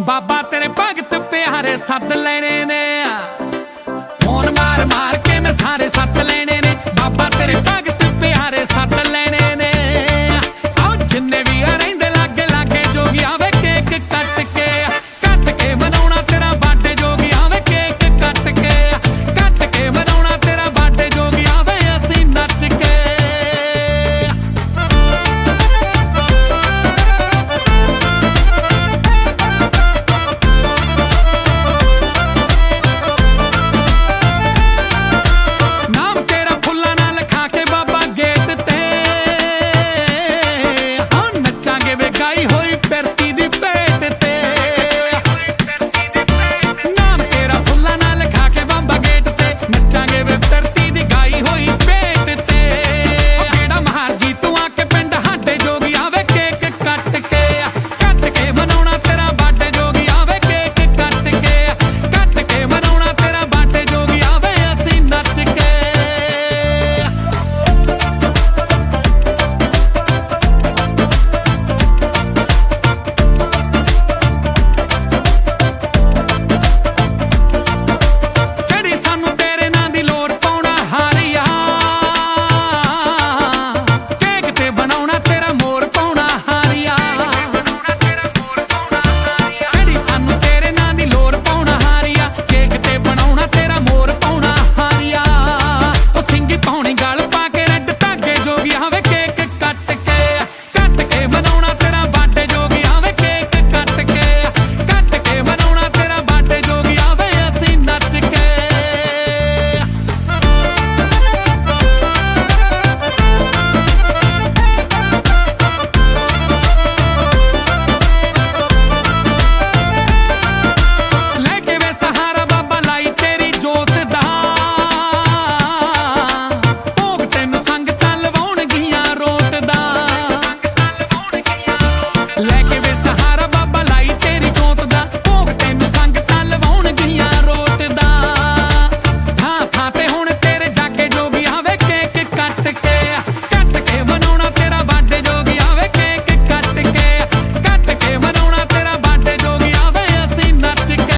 ਬਾਬਾ ਤੇਰੇ ਭਗਤ ਪਿਆਰੇ ਸੱਦ ਲੈਣੇ ਨੇ